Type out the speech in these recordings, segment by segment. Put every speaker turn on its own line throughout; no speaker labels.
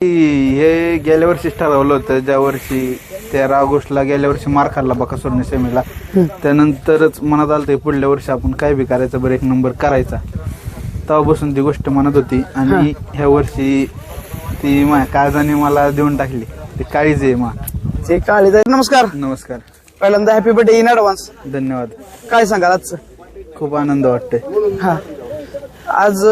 हे गेल्या वर्षीच ठरवलं होतं ज्या वर्षी तेरा ऑगस्टला गेल्या वर्षी मार खाल्ला बकासूरने सेमीला. त्यानंतरच मनात आलं ते पुढल्या वर्षी आपण काय बी करायचं बरं एक नंबर करायचा. तेव्हापासून ती गोष्ट मनात होती आणि ह्या वर्षी ती माझ्या काळजाने मला देऊन टाकली. ती काळीच आहे मा.
काळी जाईल नमस्कार.
नमस्कार.
पहिल्यांदा हॅपी बर्थडे इन ऍडव्हान्स
धन्यवाद.
काय सांगाल आजचं?
खूप आनंद वाटतोय.
हा. आज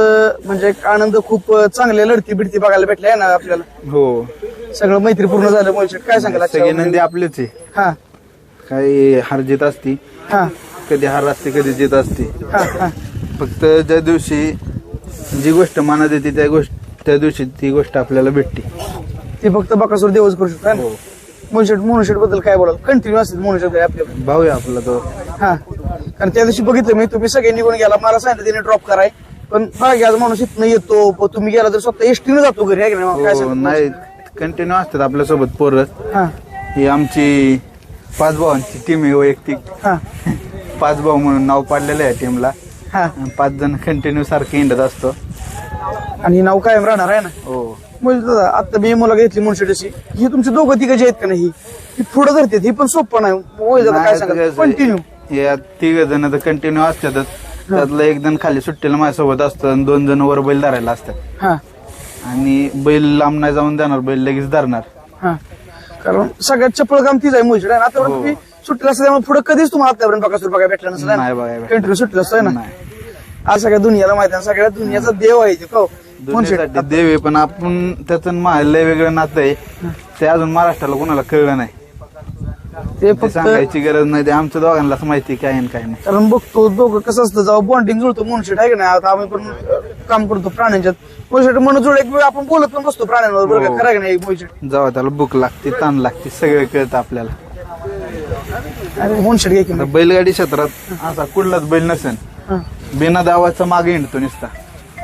म्हणजे एक आनंद खूप अं, चांगल्या लढती बिडती बघायला भेटल्या आहे ना आपल्याला.
हो.
सगळं मैत्रीपूर्ण झालं मोहित. काय सांगाल आजच्या
सगळे नंदी आपलेच आहे.
हा.
काही हार जीत असती.
हा.
कधी हार असते कधी जीत असते.
हा हा.
फक्त ज्या दिवशी जी गोष्ट मनात येते त्या गोष्ट त्या दिवशी ती गोष्ट आपल्याला भेटते.
ते फक्त बकासूर देवच करू शकतो
हो.
मोनशेट मोनशेटबद्दल काय बोलाल? कंटिन्यू असते मोनशेट आपल्या
भाऊ आहे आपला तो.
हा. कारण त्या दिवशी बघितलं मी तुम्ही सगळे निघून गेला. मला सांगितलं तिने ड्रॉप कराय. पण आज माणूस इथनं येतो प- तुम्ही गेला तर स्वतः एसटीने जातो घरी आहे की नाही? काय
हो? नाही कंटिन्यू असतात आपल्यासोबत पोरं.
हा.
ही आमची पाच भावांची टीम आहे वैयक्तिक
हा.
पाच भाऊ म्हणून नाव पाडलेलं आहे टीमला
हा.
पाच जण कंटिन्यू सारखे हिंडत असतो.
आणि नाव कायम राहणार आहे ना?
हो.
म्हणजे दादा आता मी मुलं घेतली मुनशेटीची ही तुमची दोघं तिघाची आहेत का नाही ही? पुढे धरते ही पण सोपं नाही. होय दादा काय सांगा? कंटिन्यू
या तिघ जण तर कंटिन्यू असतातच. त्यातलं एक जण खाली सुट्टीला माझ्यासोबत असतं आणि दोन जण वर बैल धरायला असतात.
हा.
आणि बैल लांब नाही जाऊन देणार बैल लगेच धरणार.
हा. कारण सगळ्यात चपळ काम तीच आहे मुलशी आता
हो.
तुम्ही सुट्टीला असं त्यामुळे पुढे कधीच तुम्हाला आतापर्यंत बघा बघायला भेटला नसेल है ना?
नाही बघायला भेटलं.
कंटिन्यू सुट्टीला असतोय ना?
नाही.
आज सगळ्या दुनियाला माहिती आहे सगळ्या दुनियाचा देव आहे ते हो
देव आहे पण आपण त्याचं मा- लय वेगळं नातं आहे. ते अजून महाराष्ट्राला कोणाला कळलं नाही.
ते फक्त
सांगायची गरज नाही ते आमच्या दोघांनाच माहिती काय आणि काय नाही.
कारण बघतो दोघं कसं असतं जेव्हा बॉन्डिंग जुळतो मुनशेट आहे की नाही? आता आम्ही पण अं, काम करतो प्राण्यांच्यात. मुनशेट म्हणून जुळ एक वेळ आपण बोलत पण बसतो प्राण्यांवर बरं का?
हो.
खरं आहे की नाही मुनशेट
जेव्हा त्याला भूक लागते ताण लागते सगळं कळतं आपल्याला.
अरे मुनशेट घे की
आता बैलगाडी क्षेत्रात असा कुठलाच बैल नसेल.
हा.
बिना दावाचा मागे हिंडतो नुसता.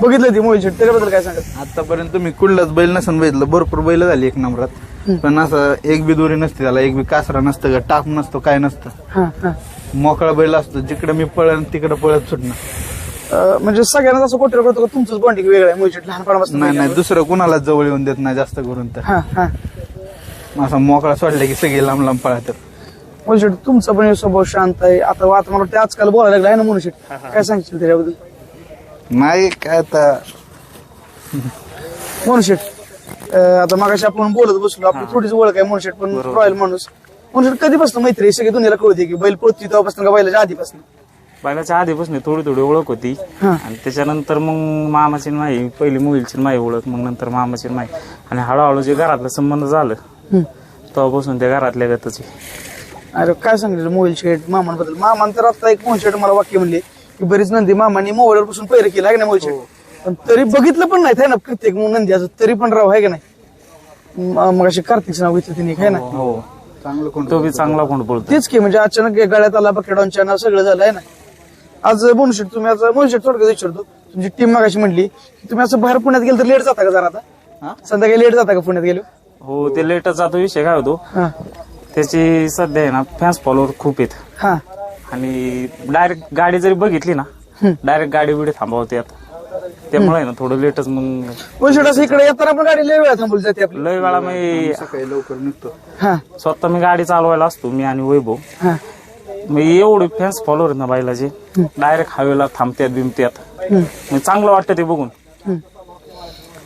बघितलं ती मुनशेट त्याच्याबद्दल काय सांगत
आतापर्यंत तुम्ही कुठलाच बैल नसेल बघितलं भरपूर बैल झाली एक नंबरात. पण असं एक बी दोरी नसते त्याला एक बी कासरा नसतं का टाप नसतो काय नसतं.
हा हा.
मोकळा बैल असतो जिकडे मी पळन तिकडे पळत सुटणं.
अं, म्हणजे सगळ्यांना असं कोटेर करतो का तुमचंच बॉन्डिंग वेगळं आहे मुनशेट लहानपणापासून
नाही नाही दुसरं कुणाला जवळ येऊन देत नाही जास्त करून तर.
हा हा.
असा मोकळा सोडला की सगळे लांब लांब पळतात.
मुनशेट तुमचा पण स्वभाव शांत आहे. आता आता मला वाटतं आजकाल बोलायला लागला आहे ना मुनशेट काय सांगशील त्याच्याबद्दल?
नाही काय आता
आता मागाशी आपण बोलत बसलो आपली थोडीच ओळख आहे मोनशेट पण रॉयल माणूस. मोनशेट कधीपासून मैत्री आहे? सगळी दुनियाला कळते की बैल पळती तेव्हापासून का बैलाच्या आधीपासून?
बैलाच्या आधीपासून थोडी थोडी ओळख होती.
हा.
आणि त्याच्यानंतर मग मामाची माई पहिली मुलीची माई ओळख मग नंतर मामाची माई. आणि हळूहळू जे घरातलं संबंध झालं
हम्म.
तेव्हापासून त्या घरातल्या गतच
अरे काय सांगितलं मोबाईल शेट मामांबद्दल? मामान तर आता एक मोबाईल शेट मला वाक्य म्हणले की बरीच नंदी मामांनी मोबाईलवर पासून पैर केला आहे का नाही मोबाईल शेट पण तरी बघितलं पण नाही ना प्रत्येक नंदी असं तरी पण राव आहे का नाही? मग अशी कार्तिकचं नाव घेतलं तिने काय ना?
हो चांगलं कोण
तो बी चांगला कोण बोलतो
तेच की म्हणजे अचानक गळ्यात आला बकेडॉनच्या नाव सगळं झालं आहे ना? आज मोनशेट तुम्ही आज मोनशेट थोडक्यात विचारतो. तुमची टीम मागाशी म्हणली की तुम्ही असं बाहेर पुण्यात गेलं तर लेट जाता का जरा
हा?
आता संध्याकाळी लेट जाता का पुण्यात गेलो
हो ते लेटच जातो विषय काय होतो?
हा.
त्याची सध्या आहे ना फॅन्स फॉलोअर खूप आहेत.
हा.
आणि डायरेक्ट गाडी जरी बघितली ना डायरेक्ट गाडी बिडी थांबवतात त्यामुळे आहे ना थोडं लेटच मग
असं इकडे येताना पण गाडी लय वेळा थांबवली जाते आपली.
लय वेळा मी
सकाळी लवकर निघतो.
हा.
स्वतः मी गाडी चालवायला असतो मी आणि वैभव.
हा.
मग एवढे फॅन्स फॉलोअर ना बायलाचे डायरेक्ट हायवेला थांबतात बिमत्यात मग चांगलं वाटतं ते बघून.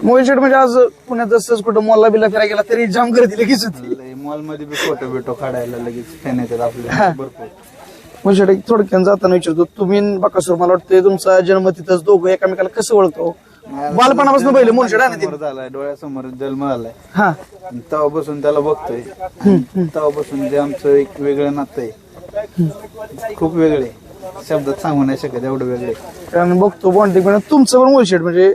मोबाईल शेट म्हणजे आज पुण्यात असंच कुठं मॉलला बिल्ला फिरायला गेला तरी जाम गर्दी लगेच होती.
मॉलमध्ये बी फोटो बिटो काढायला लगेच फॅन येतात आपल्याला भरपूर.
शेट थोडक्यात जाताना विचारतो तुम्ही बकासूर मला वाटतं तुमचा जन्म तिथंच दोघं एकमेकाला कसं ओळखतो? बालपणापासून पहिले शेट आहे ना
झालाय डोळ्यासमोर जन्म झालाय
हा.
तेव्हापासून त्याला बघतोय. तेव्हापासून जे आमचं एक वेगळं नातं आहे. खूप वेगळे. शब्दात सांगू नाही शकत एवढं वेगळे.
कारण बघतो बॉन्डिंग पण. तुमचं पण मोबाईल शेट म्हणजे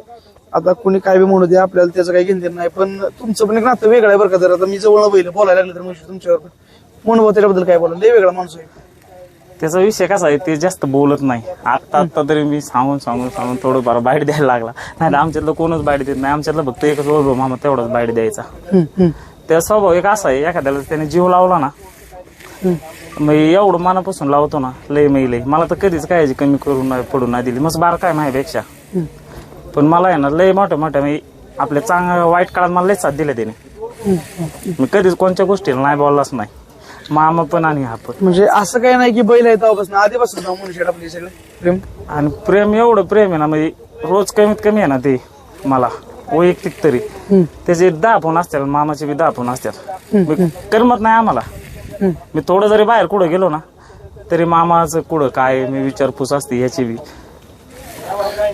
आता कोणी काय बी म्हणू दे आपल्याला त्याचं काही घेणं नाही पण तुमचं पण एक नातं वेगळं आहे बरं का जर आता मी जवळ पहिलं बोलायला लागलं तर मोबाईल तुमच्यावर. म्हणून त्याच्याबद्दल काय बोला लय वेगळा माणूस आहे.
त्याचा विषय कसा आहे ते जास्त बोलत नाही. आता आता तरी मी सांगून सांगून सांगून थोडं बरं बाईट द्यायला लागला. नाही तर आमच्यातलं कोणच बाईट देत नाही. आमच्यातलं फक्त एकच वैभव मामा तेवढाच बाईट द्यायचा.
हम्म, हम्म,
त्या स्वभाव एक असा आहे एखाद्याला त्याने जीव लावला ना. मग एवढं मनापासून लावतो ना लय मै लय. मला तर कधीच काळजी कमी करून नाही पडून नाही दिली. मस्त बार काय माझ्यापेक्षा. पण मला आहे ना लय मोठ्या मोठ्या म्हणजे आपल्या चांगल्या वाईट काळात मला लय साथ दिले त्याने. मी कधीच कोणत्या गोष्टीला नाही बोललाच नाही. मामा पण आणि हा पण.
म्हणजे असं काही नाही की बैल आहे तेव्हापासून. आधीपासून जाऊ म्हणून शेट आपले सगळे. प्रेम?
आणि प्रेम एवढं प्रेम आहे ना म्हणजे रोज कमीत कमी आहे ना ते मला. वैयक्तिक तरी.
हम्म.
त्याचे दहा फोन असतात मामाचे बी दहा फोन असतात मी करमत नाही आम्हाला.
हम्म.
मी थोडं जरी बाहेर कुठं गेलो ना तरी मामाचं कुठं काय मी विचारपूस असते याची बी.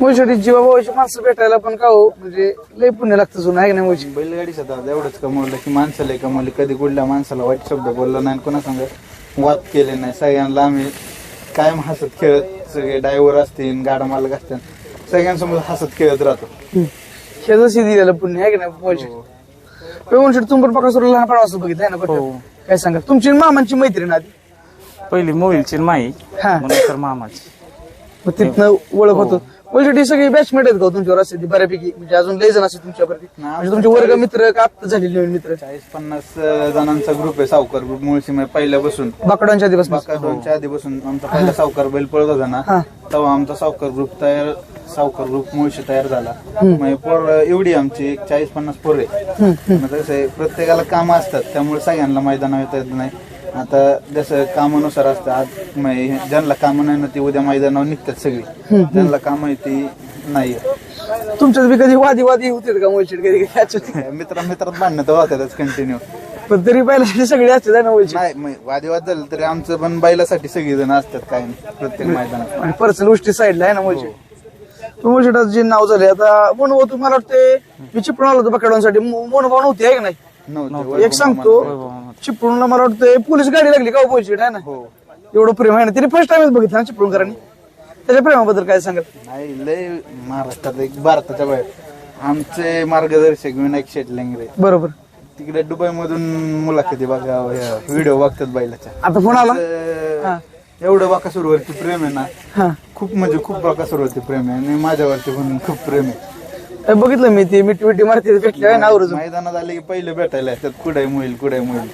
मुळशीसाठी जीवाभावाची माणसं भेटायला पण का हो? म्हणजे लय पुण्य लागतं जुनं आहे का नाही मुळशी
बैलगाडीचा दादा एवढंच कमवलं की माणसाला कमवली. कधी कुठल्या माणसाला वाईट शब्द बोलला नाही कोणा सांगत वाद केले नाही. सगळ्यांना आम्ही कायम हसत खेळत सगळे ड्रायव्हर असतील गाडा मालक असतील सगळ्यांसमोर हसत खेळत राहतो.
हे जशी दिलेलं पुण्य आहे का नाही मुळशी मुळशीट तुम्ही पण पकासूर लहानपणापासून बघितलं आहे ना
हो.
बरं काय सांगा? तुमची आणि मामांची मैत्रीण आधी.
पहिली मोबाईलची माई
हा.
नंतर मामाची.
मग तिथनं ओळख होतो. मुळशीट ही सगळी बॅचमेट आहेत का हो तुमच्यावर असते ती बऱ्यापैकी? म्हणजे अजून लय जण असते तुमच्यावरती. म्हणजे तुमचे वर्ग मित्र का आत्ता झालेले नवीन मित्र?
चाळीस पन्नास जणांचा ग्रुप आहे सावकार ग्रुप मुळशी म्हणजे पहिल्यापासून.
बाकडांच्या दिवस
बाका दोनच्या आधीपासून आमचा पहिला सावकार बैल पळत होता ना. तेव्हा आमचा सावकार ग्रुप तयार सावकार ग्रुप मुळशी तयार झाला. म्हणजे पोर एवढी आमची एक चाळीस पन्नास पोर आहे मग कसं आहे प्रत्येकाला कामं असतात त्यामुळे सगळ्यांना मैदानावर येत नाही. आता जसं कामानुसार असतं आज म्हणजे ज्यांना कामं नाही ना ती उद्या मैदानावर निघतात सगळी. ज्यांना कामं आहे ती नाही.
तुमच्यात बी कधी वादी वादी होते का मुळशीट कधी? कधी होते?
मित्र मित्रात भांडणं तर होतातच कंटिन्यू
पण तरी पहिल्या सगळे असते ना मुळशीट
नाही मग वादविवाद झालं तरी आमचं पण बैलासाठी सगळी जण असतात काय नाही प्रत्येक मैदानात.
आणि पर्सनल गोष्टी साईडला आहे ना मुळशीट पण मुळशीटाचं जे नाव झाले आता मोनभाऊ तुम्हाला वाटते मी चिपळूण आलो होतो पकडांसाठी. मोनभाऊ नव्हती आहे का नाही? एक सांगतो चिपळूणला मला वाटतं पोलीस गाडी लागली का मुळशीट आहे ना?
हो.
एवढं प्रेम आहे ना? तिने फर्स्ट टाइमच बघितलं ना चिपळूणकरांनी. त्याच्या प्रेमाबद्दल काय सांगाल?
नाही लय महाराष्ट्रात एक भारताच्या बाहेर. आमचे मार्गदर्शक विनायक शेट लेंगरे
बरोबर.
तिकडे दुबई मधून मुलाखती बघा व्हिडिओ बघतात बैलाच्या.
आता फोन आला?
एवढं बाकासूरवरती प्रेम आहे ना
हा.
खूप म्हणजे खूप बाकासूरवरती प्रेम आहे आणि माझ्यावरती पण खूप प्रेम आहे.
हे बघितलं मी ती मिठी मिठी मारते भेटली ना आवरून
मैदानात आले की पहिले भेटायला येतात. कुठे मोईल कुठे मोईल?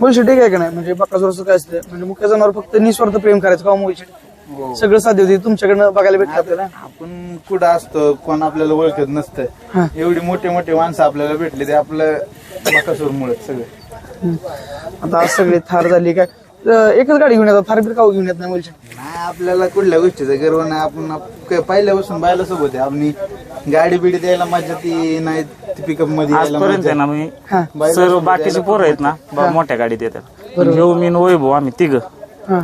मुळशी ठीक आहे का नाही? म्हणजे बकासुरचं काय असतं? म्हणजे मुख्य जनावर फक्त निस्वार्थ प्रेम करायचं का मुळशी?
हो.
सगळं साध्य होते तुमच्याकडनं बघायला आपल्याला
आपण कुठं असतो कोण आपल्याला ओळखत. नसतं. एवढी मोठे मोठे माणसं आपल्याला भेटले ते आपलं बाकासूर मुळे सगळे.
आता आज सगळे थार झाली काय एकच गाडी घेऊन येतात थार बीर का घेऊन येत नाही
नाही आपल्याला कुठल्या गोष्टीचा गर्व नाही. आपण पहिल्यापासून बायला सोबत आहे. आपली गाडी बिडी द्यायला मजा ती नाही पिकअपमध्ये यायला
आजपर्यंत
मजा
आहे ना मी
हा.
सर्व बाकीचे पोरं आहेत ना बा- मोठ्या गाडीत येतात घेऊ मी न वैभव आम्ही तिघ.
हा.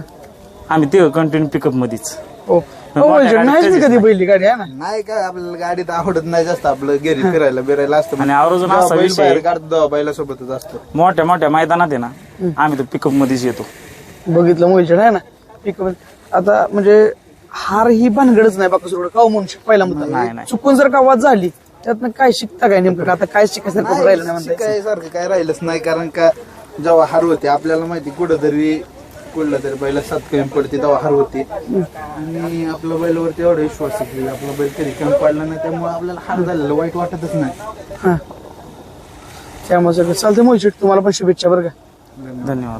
आम्ही तिघ कंटिन्यू पिकअप मध्येच.
हो हो, मुळशी नाहीच मी कधी पहिली गाडी आहे ना?
नाही काय आपल्याला गाडीत आवडत नाही जास्त आपलं घरी फिरायला बिरायला असतं.
आणि आवर्जून
जेव्हा
असा
बैल
विषय
बाहेर काढतो तेव्हा बैला सोबतच असतो.
मोठ्या मोठ्या मैदानात आहे ना आम्ही तर पिकअप मध्येच येतो.
बघितलं मुळशी आहे ना? एक आता म्हणजे हार ही भानगडच नाही बाकासुर का मुळशी पहिला
नाही,
मुद्दा.
नाही.
चुकून जर का वाद झाली त्यातनं काय शिकता काय नेमकं? का आता काय शिकायचं राहिलं नाही म्हणता
काय सारखं काय राहिलंच नाही कारण का जेव्हा हार होते आपल्याला माहिती कुठंतरी कुठला तरी बैला सात कमी पडते तेव्हा हार होते. आणि आपल्या बैलावरती एवढा विश्वास आहे की आपला बैल कधी कमी पडला नाही त्यामुळे आपल्याला हार झालेलं वाईट वाटतच नाही.
हा. त्यामुळे सगळं चालतं मुळशी तुम्हाला पण शुभेच्छा बरं का.
धन्यवाद.